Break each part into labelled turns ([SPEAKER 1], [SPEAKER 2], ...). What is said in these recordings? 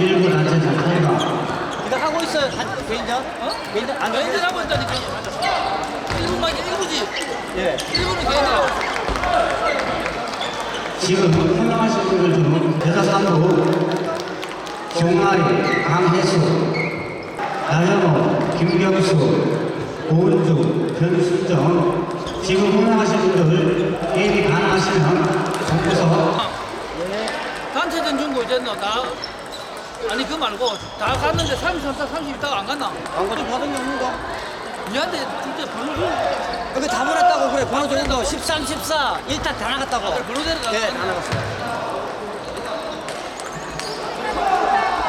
[SPEAKER 1] 1부 단체전 탈강
[SPEAKER 2] 이거 하고 있어요. 한, 개인전? 어? 개인전? 안
[SPEAKER 3] 개인전 하고 있다니까. 1분만 1분이지.
[SPEAKER 2] 예.
[SPEAKER 3] 1분은 개인전 있어.
[SPEAKER 1] 지금 설명하신 분들 중 대사산으로 정아리, 강혜수, 나현호, 김경수, 오은주, 변순정 지금 설명하신 분들 게임이 가능하시면 정부서
[SPEAKER 3] 단체전 준거 이제는 다 아니 그거 말고 다 갔는데 30, 34, 30 있다가 안 갔나?
[SPEAKER 2] 안 가져 받은 게 없는가?
[SPEAKER 3] 니한테 진짜 번호 줘.
[SPEAKER 2] 그게 다 보냈다고 그래. 번호 줘준다고. 13, 14. 일단 다 나갔다고.
[SPEAKER 3] 번호 데려가.
[SPEAKER 2] 예, 다 나갔어요.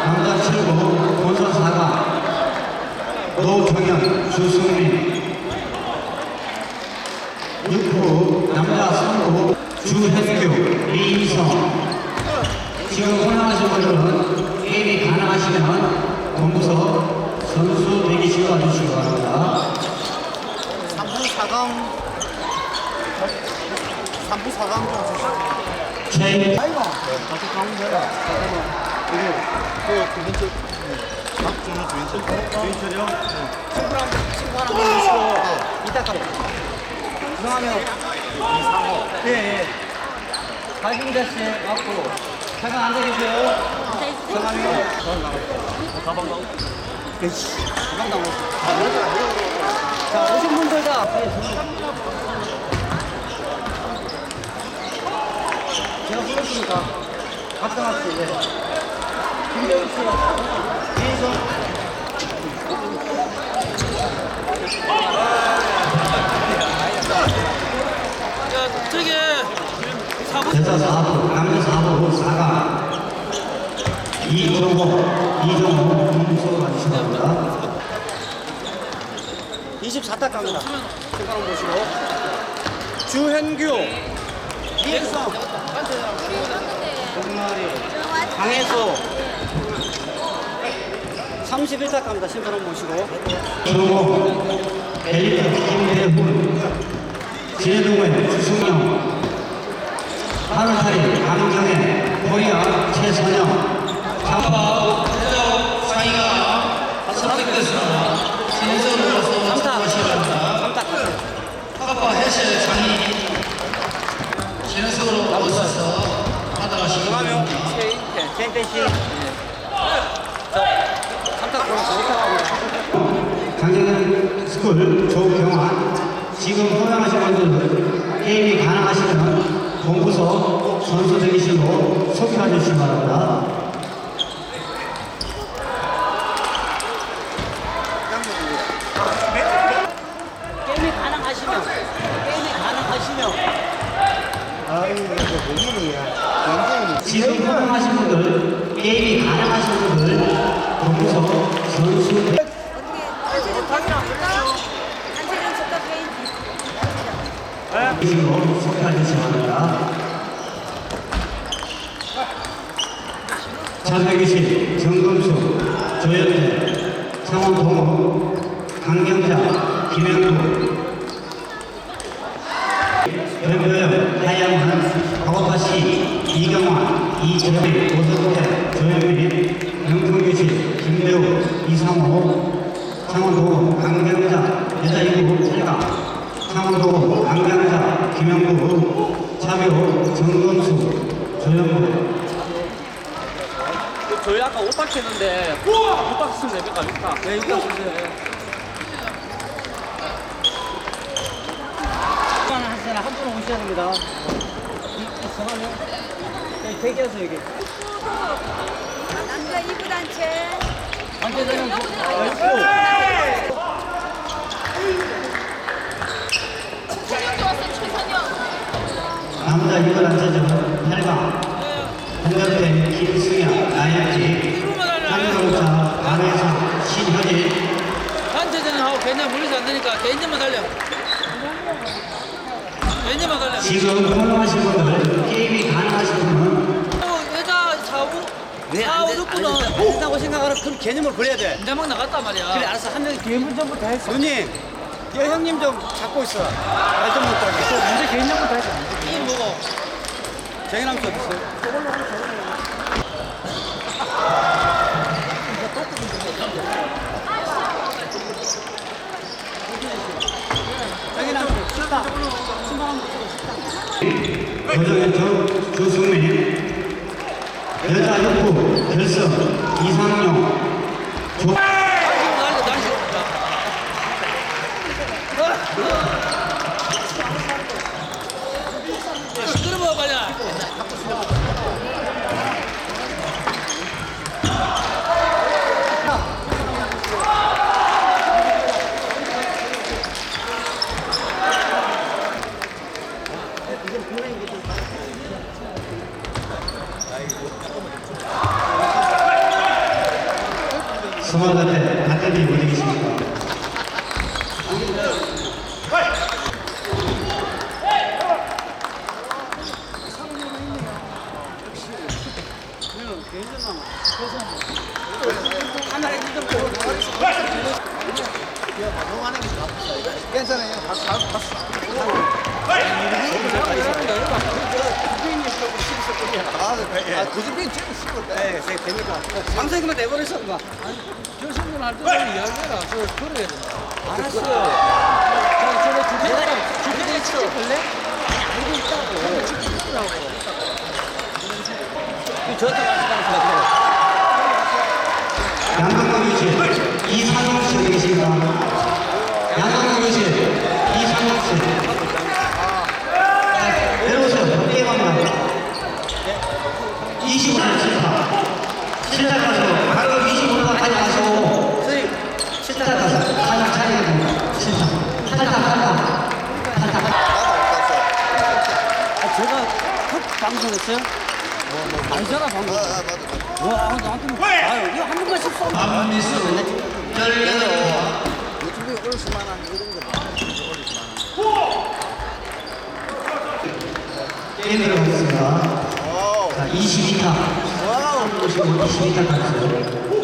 [SPEAKER 1] 남자 7구 본선 4가 노정현, 주승민 6구 남자 3구 주현규, 이희성 지금 설명하신 분들은 게임이 가능하시면 동부서 선수 대기실 와주시기 바랍니다.
[SPEAKER 4] 3부 4강 3부 4강 좀 주시죠.
[SPEAKER 1] 최
[SPEAKER 4] 아이고 다시 가면 되라 이게 그 주인철 박준호 주인철 주인철이요?
[SPEAKER 2] 친구 하나, 친구 하나 보내주시고. 이따 가요. 그러면. 이상호. 예, 예. 박윤자 씨 맞고. 잠깐 앉아 계세요. 가방 나오. 에이씨. 가방 나오. 자, 오신 분들 다. 제가 불렀으니까. 박상학 씨, 예. 김재훈 씨.
[SPEAKER 3] 저기 사부
[SPEAKER 1] 대사 4부, 남자 4부 4가 이종호, 이종호 동부서 와주시기 바랍니다.
[SPEAKER 2] 24타 갑니다. 생각을 보시고. 주현규, 이혜성, 동마리, 강혜수. 31타 갑니다. 심판원 모시고.
[SPEAKER 1] 정호, 엘리트 김대훈, 진해동의 주승영, 하늘살이 강정혜, 코리아 최선영, 장바 사이가 선택됐습니다. 진해성으로서
[SPEAKER 2] 3타.
[SPEAKER 1] 수고하시기
[SPEAKER 2] 3타.
[SPEAKER 1] 파파 해실 장이 진해성으로 나오셔서 받아가시기 바랍니다.
[SPEAKER 2] 최인태, 최인태 씨. 저, 3타 골, 4타 갑니다.
[SPEAKER 1] 장정현 스쿨 조경환 지금 호명하신 분들 게임이 가능하시면 본부서 선수 대기실로 소개해 주시기 바랍니다.
[SPEAKER 2] 게임이 가능하시면, 게임이 가능하시면.
[SPEAKER 4] 아이
[SPEAKER 1] 지금 호명하신 분들 게임이 가능하신 분들 본부서 선수 소개해 주시기 바랍니다. 자대기실 정금수 조현태 창원동호 강경자 김영구 변도영 하양한 박원파씨 이경환 이재민 오석태 조현민 명품교실 김대우 이상호 창원도로 강경자 여자이구 철강 창원도로 강경자 김영구 차교 정금수 조현무
[SPEAKER 3] 그 저희 아까 오딱 했는데 오딱 쓰면 됩니까? 오딱.
[SPEAKER 2] 네, 이거 주세요. 하나 하시잖아. 한 분은 오셔야 됩니다. 이, 이 대기하세요, 여기.
[SPEAKER 5] 남자 2부 단체.
[SPEAKER 2] 단체전은
[SPEAKER 1] 남자 유월 단체전 8강 홍명태 김승현 나영지 한국자 강혜성 신현일
[SPEAKER 3] 단체전하고 개인전 분리서 안 되니까 개인전만 달려.
[SPEAKER 1] 지금 호명하신 분들 게임이 가능하신 분은
[SPEAKER 3] 어, 사우
[SPEAKER 2] 왜안
[SPEAKER 3] 사우
[SPEAKER 2] 안 된다고 생각하는 큰 개념을 그려야 돼.
[SPEAKER 3] 이제 막 나갔단 말이야.
[SPEAKER 2] 그래, 알았어. 한 명이 개인분 전부터 했어. 누님, 여 형님 좀 잡고 있어. 말좀 못하게. 문제 개인 전부터 했어.
[SPEAKER 3] 이 뭐고?
[SPEAKER 2] 쟁이랑 좀 있어요. 쟁이랑 좀 식당. 신방한
[SPEAKER 1] 고정현정 조승민 여자 육부 결성 이상용 조
[SPEAKER 3] 나한테 다시 없다. 시끄러워 빨리.
[SPEAKER 1] 가tem이 어디 계십니까?
[SPEAKER 4] 괜찮아요. 아, 고집빈 제일 쉬웠다.
[SPEAKER 2] 네, 제 됩니까? 방송이만 내버려서 봐.
[SPEAKER 3] 결승전 할 때는 이야기해라. 그 그래야 돼.
[SPEAKER 2] 알았어. 저 저거 주제 주제 치지 볼래? 알고 있다고. 치지 있더라고. 그 저한테 말씀하세요.
[SPEAKER 1] 양강동 유실 이상용 씨 어디 계십니까? 양강동 유실 이상용 씨 내려오세요 게임합니다 25분 실타 실타 가서 가격 25분 가져가시고
[SPEAKER 2] 선생님,
[SPEAKER 1] 실타 가서 가격 차리게 됩니다 실타 탈타 탈타 탈타
[SPEAKER 2] 아, 제가 첫 방송했어요? 아니잖아 방송. 와, 나한테 아유, 이거 한 번만 실수.
[SPEAKER 1] 안미수 열려
[SPEAKER 4] 고집빈 어르신 만한 이런 거.
[SPEAKER 1] 게임 들어가겠습니다
[SPEAKER 4] 와우.
[SPEAKER 1] 자 22타
[SPEAKER 4] 와우.
[SPEAKER 1] 22타 가주